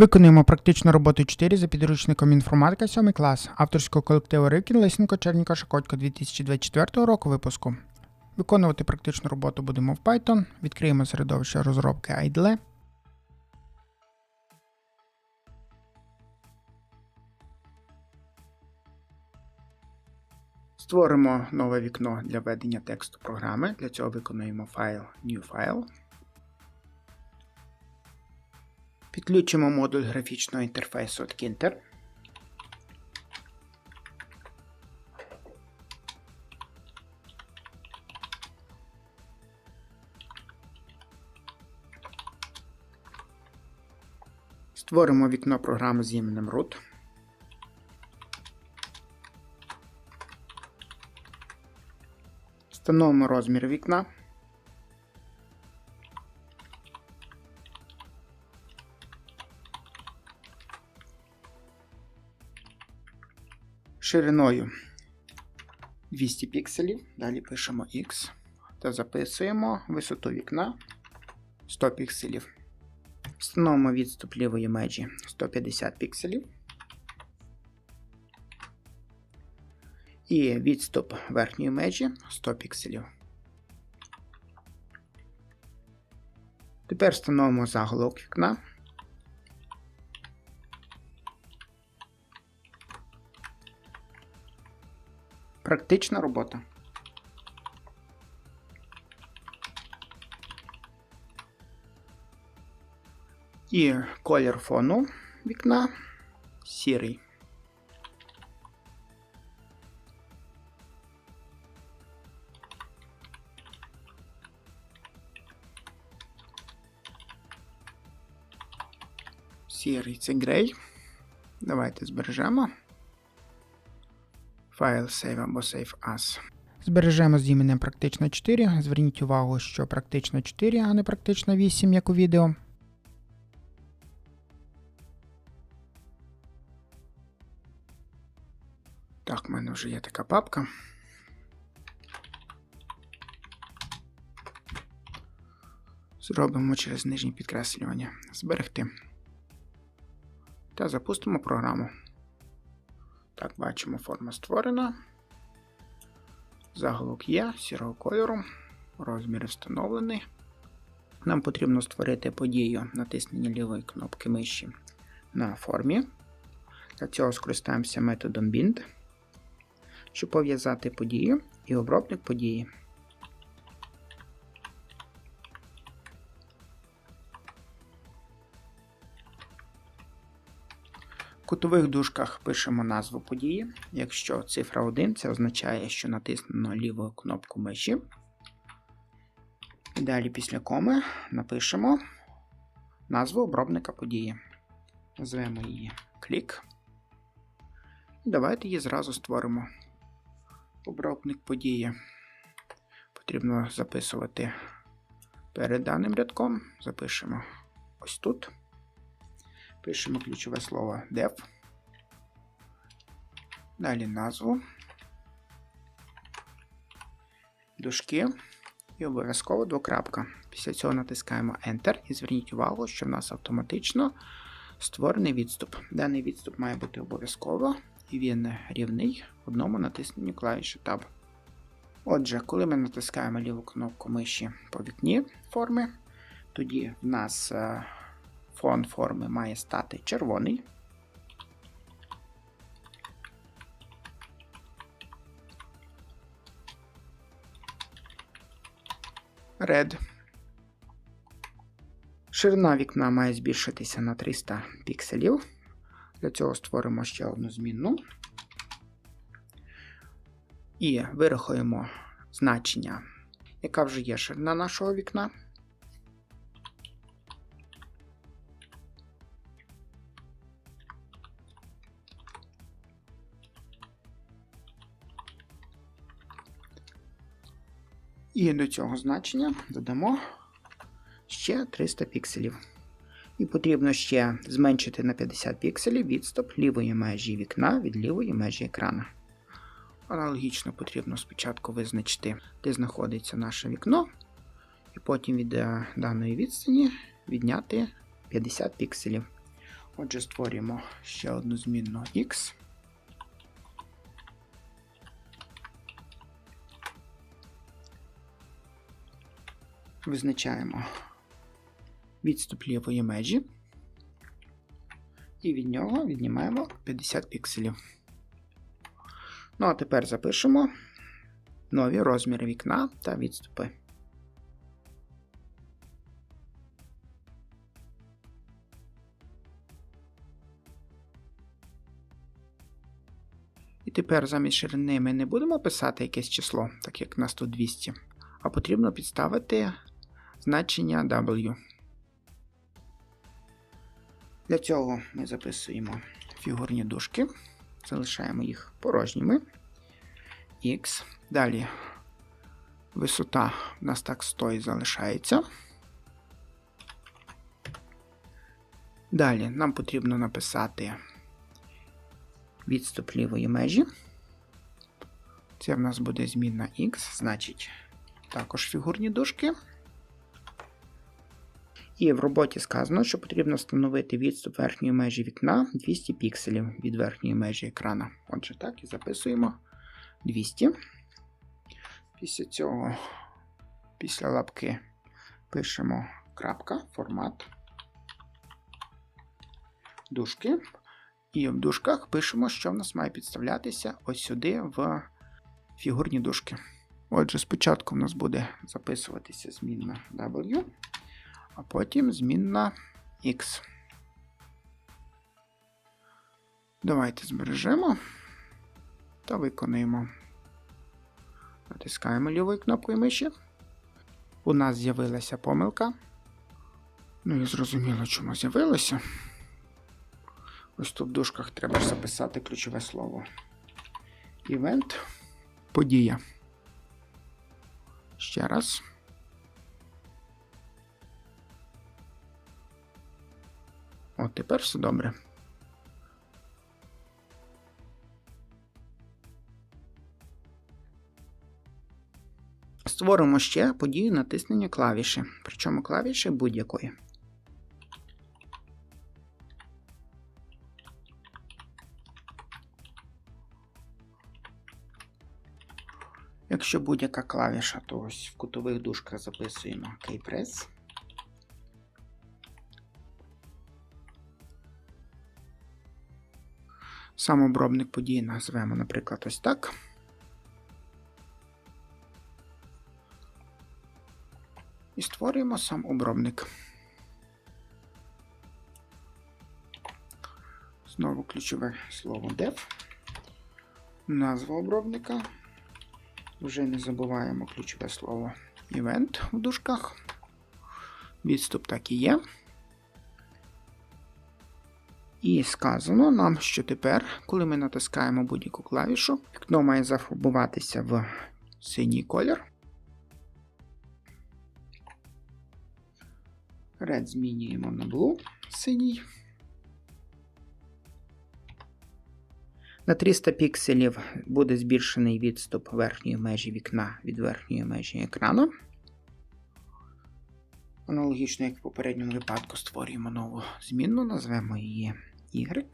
Виконуємо практичну роботу 4 за підручником інформатика 7 клас авторського колективу Рикін Лисенко Черніка Шакотько 2024 року випуску. Виконувати практичну роботу будемо в Python. Відкриємо середовище розробки IDLE. Створимо нове вікно для введення тексту програми. Для цього виконуємо файл New File. Підключимо модуль графічного інтерфейсу від Kinter. Створимо вікно програми з іменем root. Встановимо розмір вікна. Шириною 200 пікселів. Далі пишемо X та записуємо висоту вікна 100 пікселів. Встановимо відступ лівої межі 150 пікселів. І відступ верхньої межі 100 пікселів. Тепер встановимо заголовок вікна. Практична робота. І колір фону вікна сірий. Сірий це грей. Давайте збережемо файл save або save as. Збережемо з іменем практично 4. Зверніть увагу, що практично 4, а не практично 8, як у відео. Так, в мене вже є така папка. Зробимо через нижнє підкреслювання. Зберегти. Та запустимо програму. Так, бачимо, форма створена. Заголовок є сірого кольору. Розмір встановлений. Нам потрібно створити подію натиснення лівої кнопки миші на формі. Для цього скористаємося методом bind, щоб пов'язати подію і обробник події. Кутових дужках пишемо назву події. Якщо цифра 1, це означає, що натиснено ліву кнопку миші. І далі після коми напишемо назву обробника події. Назвемо її клік. І давайте її зразу створимо. Обробник події. Потрібно записувати перед даним рядком. Запишемо ось тут. Пишемо ключове слово dev. Далі назву, дужки і обов'язково двокрапка. Після цього натискаємо Enter і зверніть увагу, що в нас автоматично створений відступ. Даний відступ має бути обов'язково і він рівний одному натисненню клавіші Tab. Отже, коли ми натискаємо ліву кнопку миші по вікні форми, тоді в нас е, фон форми має стати червоний. Red. Ширина вікна має збільшитися на 300 пікселів. Для цього створимо ще одну змінну. І вирахуємо значення, яка вже є ширина нашого вікна. І до цього значення додамо ще 300 пікселів. І потрібно ще зменшити на 50 пікселів відступ лівої межі вікна від лівої межі екрана. Аналогічно потрібно спочатку визначити, де знаходиться наше вікно, і потім від е, даної відстані відняти 50 пікселів. Отже, створюємо ще одну змінну X. Визначаємо відступ лівої межі. І від нього віднімаємо 50 пікселів. Ну, а тепер запишемо нові розміри вікна та відступи. І тепер замість ширини ми не будемо писати якесь число, так як у нас тут 200, а потрібно підставити значення W. Для цього ми записуємо фігурні дужки, залишаємо їх порожніми. X. Далі висота у нас так 100 і залишається. Далі нам потрібно написати відступ лівої межі. Це в нас буде змінна X, значить, також фігурні дужки. І в роботі сказано, що потрібно встановити відступ верхньої межі вікна 200 пікселів від верхньої межі екрана. Отже, так, і записуємо 200. Після цього, після лапки, пишемо крапка, формат, дужки. І в дужках пишемо, що в нас має підставлятися ось сюди в фігурні дужки. Отже, спочатку в нас буде записуватися змінна W, а потім змінна X. Давайте збережемо та виконуємо. Натискаємо лівою кнопкою миші. У нас з'явилася помилка. Ну і зрозуміло, чому з'явилося. Ось тут в дужках треба записати ключове слово. Івент. Подія. Ще раз. От тепер все добре. Створимо ще подію натиснення клавіші, причому клавіші будь-якої. Якщо будь-яка клавіша, то ось в кутових дужках записуємо Keypress. Сам обробник подій назвемо, наприклад, ось так. І створюємо сам обробник. Знову ключове слово dev. Назва обробника. Вже не забуваємо ключове слово event в дужках. Відступ так і є. І сказано нам, що тепер, коли ми натискаємо будь-яку клавішу, вікно має зафарбуватися в синій колір. Red змінюємо на blue синій. На 300 пікселів буде збільшений відступ верхньої межі вікна від верхньої межі екрану. Аналогічно, як в попередньому випадку, створюємо нову змінну, назвемо її Y.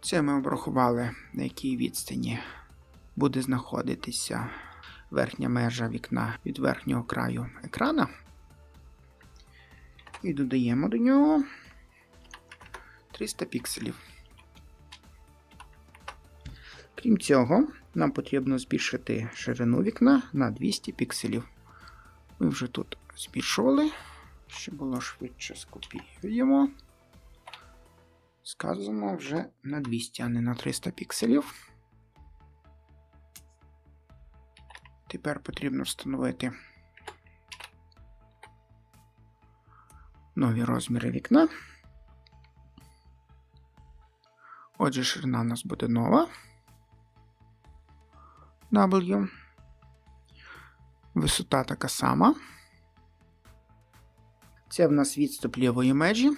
Це ми обрахували, на якій відстані буде знаходитися верхня межа вікна від верхнього краю екрана. І додаємо до нього 300 пікселів. Крім цього, нам потрібно збільшити ширину вікна на 200 пікселів. Ми вже тут збільшували, щоб було швидше скопіюємо. Сказано вже на 200, а не на 300 пікселів. Тепер потрібно встановити нові розміри вікна. Отже, ширина у нас буде нова. W. Висота така сама. Це в нас відступ лівої межі.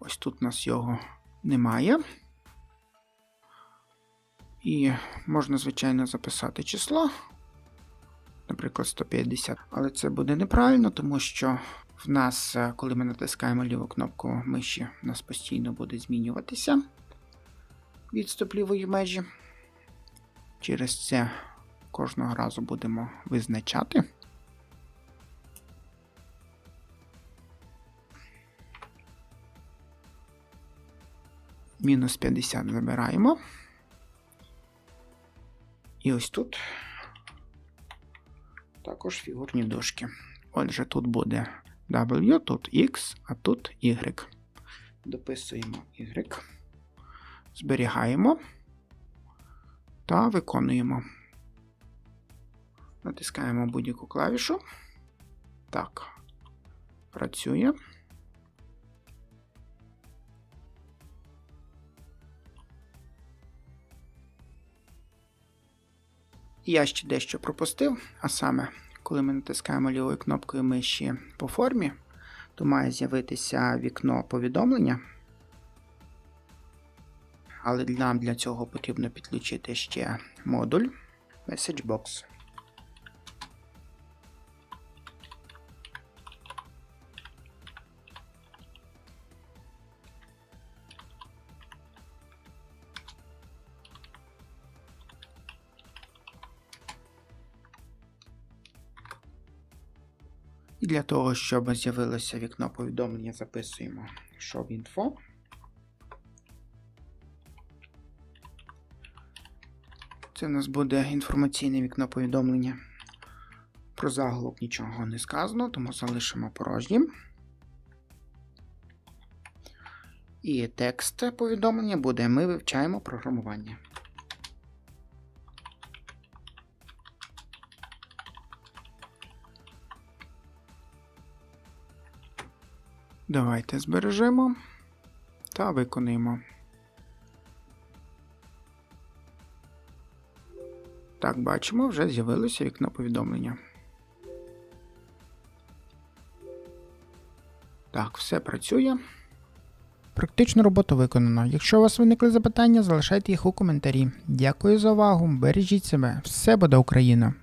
Ось тут у нас його немає. І можна, звичайно, записати число. наприклад, 150. Але це буде неправильно, тому що в нас, е, коли ми натискаємо ліву кнопку миші, у нас постійно буде змінюватися відступ лівої межі. Через це кожного разу будемо визначати. Мінус 50 забираємо. І ось тут також фігурні дужки. Отже, тут буде W, тут X, а тут Y. Дописуємо Y. Зберігаємо та виконуємо. Натискаємо будь-яку клавішу. Так, працює. Я ще дещо пропустив, а саме, коли ми натискаємо лівою кнопкою миші по формі, то має з'явитися вікно повідомлення. Але нам для цього потрібно підключити ще модуль MessageBox. І для того, щоб з'явилося вікно повідомлення, записуємо showinfo. Це в нас буде інформаційне вікно повідомлення. Про заголовок нічого не сказано, тому залишимо порожнім. І текст повідомлення буде Ми вивчаємо програмування. Давайте збережемо та виконуємо. Так, бачимо, вже з'явилося вікно повідомлення. Так, все працює. Практичну роботу виконано. Якщо у вас виникли запитання, залишайте їх у коментарі. Дякую за увагу. Бережіть себе. Все буде Україна!